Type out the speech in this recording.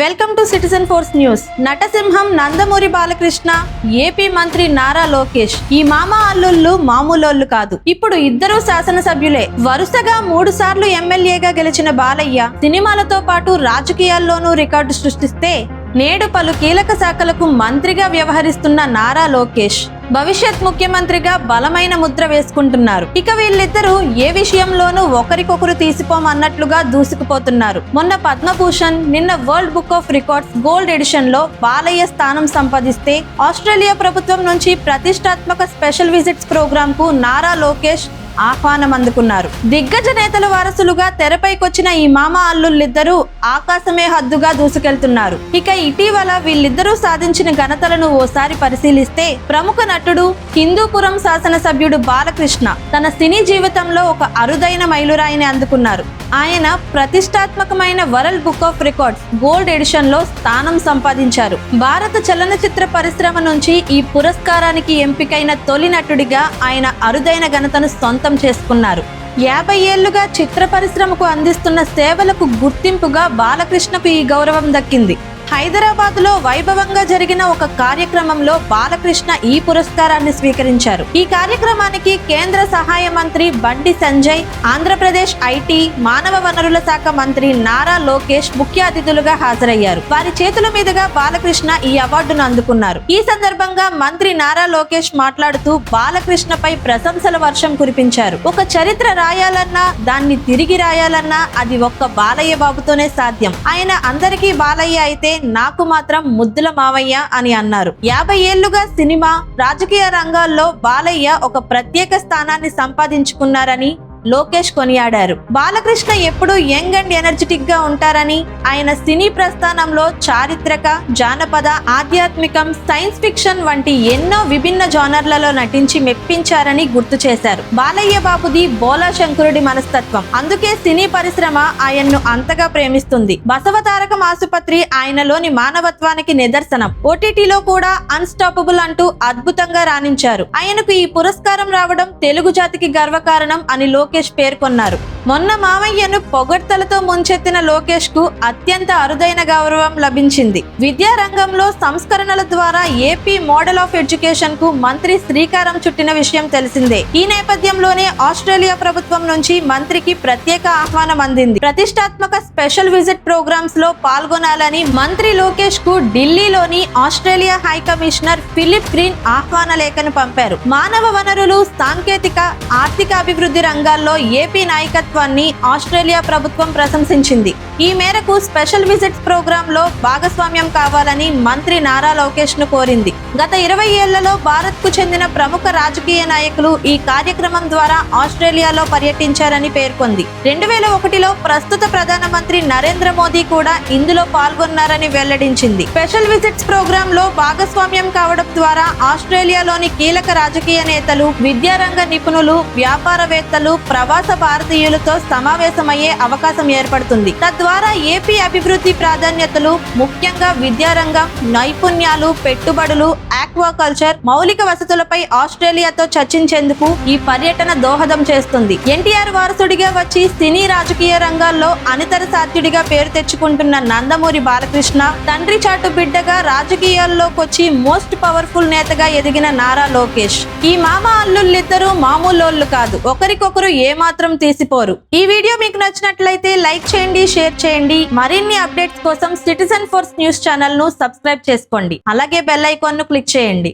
Welcome to Citizen Force news. నటసింహం Nandamuri Balakrishna AP మంత్రి నారా లోకేష్. ఈ మామ అల్లుళ్ళు మామూలోళ్ళు కాదు. ఇప్పుడు ఇద్దరు శాసనసభ్యులే. వరుసగా మూడు సార్లు ఎమ్మెల్యేగా గెలిచిన బాలయ్య సినిమాలతో పాటు రాజకీయాల్లోనూ రికార్డు సృష్టిస్తే నేడు పలు కీలక శాఖలకు మంత్రిగా వ్యవహరిస్తున్న నారా లోకేష్. భవిష్యత్ ముఖ్యమంత్రిగా బలమైన ముద్ర వేసుకుంటున్నారు. ఇక వీళ్ళిద్దరూ ఏ విషయంలోనూ ఒకరికొకరు తీసిపోమన్నట్లుగా దూసుకుపోతున్నారు. మొన్న పద్మభూషణ్ నిన్న world book of records gold ఎడిషన్లో Balayya స్థానం సంపాదిస్తే ఆస్ట్రేలియా ప్రభుత్వం నుంచి ప్రతిష్టాత్మక స్పెషల్ విజిట్స్ ప్రోగ్రామ్కు నారా లోకేష్ ఆహ్వానం అందుకున్నారు. దిగ్గజ నేతల వారసులుగా తెరపైకొచ్చిన ఈ మామ అల్లుళ్ళిద్దరూ ఆకాశమే హద్దుగా దూసుకెళ్తున్నారు. ఇక ఇటీవల వీళ్ళిద్దరూ సాధించిన ఘనతలను ఓసారి పరిశీలిస్తే ప్రముఖ నటుడు హిందూపురం శాసనసభ్యుడు బాలకృష్ణ తన సినీ జీవితంలో ఒక అరుదైన మైలురాయిని అందుకున్నారు. ఆయన ప్రతిష్టాత్మకమైన world book of records gold ఎడిషన్లో స్థానం సంపాదించారు. భారత చలనచిత్ర పరిశ్రమ నుంచి ఈ పురస్కారానికి ఎంపికైన తొలి నటుడిగా ఆయన అరుదైన ఘనతను సొంతం చేసుకున్నారు. యాభై ఏళ్ళుగా చిత్ర పరిశ్రమకు అందిస్తున్న సేవలకు గుర్తింపుగా బాలకృష్ణకు ఈ గౌరవం దక్కింది. హైదరాబాద్లో వైభవంగా జరిగిన ఒక కార్యక్రమంలో బాలకృష్ణ ఈ పురస్కారాన్ని స్వీకరించారు. ఈ కార్యక్రమానికి కేంద్ర సహాయ మంత్రి బండి సంజయ్ ఆంధ్రప్రదేశ్ ఐటీ మానవ వనరుల శాఖ మంత్రి నారా లోకేష్ ముఖ్య అతిథులుగా హాజరయ్యారు. వారి చేతుల మీదుగా బాలకృష్ణ ఈ అవార్డును అందుకున్నారు. ఈ సందర్భంగా మంత్రి నారా లోకేష్ మాట్లాడుతూ బాలకృష్ణపై ప్రశంసల వర్షం కురిపించారు. ఒక చరిత్ర రాయాలన్నా దాన్ని తిరిగి రాయాలన్నా అది ఒక్క బాలయ్య బాబుతోనే సాధ్యం. ఆయన అందరికీ బాలయ్య అయితే నాకు మాత్రం ముద్దుల మావయ్య అని అన్నారు. యాభై ఏళ్ళుగా సినిమా రాజకీయ రంగాల్లో బాలయ్య ఒక ప్రత్యేక స్థానాన్ని సంపాదించుకున్నారని లోకేష్ కొనియాడారు. బాలకృష్ణ ఎప్పుడూ యంగ్ అండ్ ఎనర్జెటిక్గా ఉంటారని ఆయన సినీ ప్రస్థానంలో చారిత్రక జానపద ఆధ్యాత్మికం సైన్స్ ఫిక్షన్ వంటి ఎన్నో విభిన్న జానర్లలో నటించి మెప్పించారని గుర్తు చేశారు. బాలయ్య బాబుది బోలా శంకరుడి మనస్తత్వం. అందుకే సినీ పరిశ్రమ ఆయన్ను అంతగా ప్రేమిస్తుంది. బసవతారకం ఆసుపత్రి ఆయనలోని మానవత్వానికి నిదర్శనం. ఓటీటీలో కూడా అన్స్టాపబుల్ అంటూ అద్భుతంగా రాణించారు. ఆయనకు ఈ పురస్కారం రావడం తెలుగు జాతికి గర్వకారణం అని లోకేష్ పేర్కొన్నారు. మొన్న మామయ్యను పొగడ్తలతో ముంచెత్తిన లోకేష్కు అత్యంత అరుదైన గౌరవం లభించింది. విద్యారంగంలో సంస్కరణల ద్వారా ఏపీ మోడల్ ఆఫ్ ఎడ్యుకేషన్కు మంత్రి శ్రీకారం చుట్టిన విషయం తెలిసిందే. ఈ నేపథ్యంలోనే ఆస్ట్రేలియా ప్రభుత్వం నుంచి మంత్రికి ప్రత్యేక ఆహ్వానం అందింది. ప్రతిష్టాత్మక స్పెషల్ విజిట్ ప్రోగ్రామ్స్లో పాల్గొనాలని మంత్రి లోకేష్కు ఢిల్లీలోని Australia high commissioner Philip Green ఆహ్వాన లేఖను పంపారు. మానవ వనరులు సాంకేతిక ఆర్థిక అభివృద్ధి రంగాల్లో ఏపీ నాయకత్వాన్ని ఆస్ట్రేలియా ప్రభుత్వం ప్రశంసించింది. ఈ మేరకు స్పెషల్ విజిట్స్ ప్రోగ్రామ్లో భాగస్వామ్యం కావాలని మంత్రి నారా లోకేష్ను కోరింది. గత ఇరవై ఏళ్ళలో భారత్కు చెందిన ప్రముఖ రాజకీయ నాయకులు ఈ కార్యక్రమం ద్వారా ఆస్ట్రేలియాలో పర్యటించారని పేర్కొంది. రెండు వేల ఒకటిలో ప్రస్తుత ప్రధానమంత్రి నరేంద్ర మోదీ కూడా ఇందులో పాల్గొన్నారని వెల్లడించింది. స్పెషల్ విజిట్స్ ప్రోగ్రామ్లో భాగస్వామ్యం కావడం ద్వారా ఆస్ట్రేలియాలోని కీలక రాజకీయ నేతలు విద్యారంగ నిపుణులు వ్యాపారవేత్తలు ప్రవాస భారతీయులు తో సమావేశమయ్యే అవకాశం ఏర్పడుతుంది. తద్వారా ఏపీ అభివృద్ధి ప్రాధాన్యతలు ముఖ్యంగా విద్యారంగం నైపుణ్యాలు పెట్టుబడులు ఆక్వాకల్చర్ మౌలిక వసతులపై ఆస్ట్రేలియాతో చర్చించేందుకు ఈ పర్యటన దోహదం చేస్తుంది. ఎన్టీఆర్ వారసుడిగా వచ్చి సినీ రాజకీయ రంగాల్లో అనితర సాధ్యుడిగా పేరు తెచ్చుకుంటున్న నందమూరి బాలకృష్ణ తండ్రి చాటు బిడ్డగా రాజకీయాల్లోకొచ్చి మోస్ట్ పవర్ఫుల్ నేతగా ఎదిగిన నారా లోకేష్. ఈ మామ అల్లుళ్ళిద్దరూ మామూలోళ్ళు కాదు. ఒకరికొకరు ఏమాత్రం తీసిపోరు. ఈ వీడియో మీకు నచ్చినట్లయితే లైక్ చేయండి షేర్ చేయండి. మరిన్ని అప్డేట్స్ కోసం సిటిజన్ ఫోర్స్ న్యూస్ ఛానల్ను సబ్స్క్రైబ్ చేసుకోండి. అలాగే బెల్ ఐకాన్ను క్లిక్ చేయండి.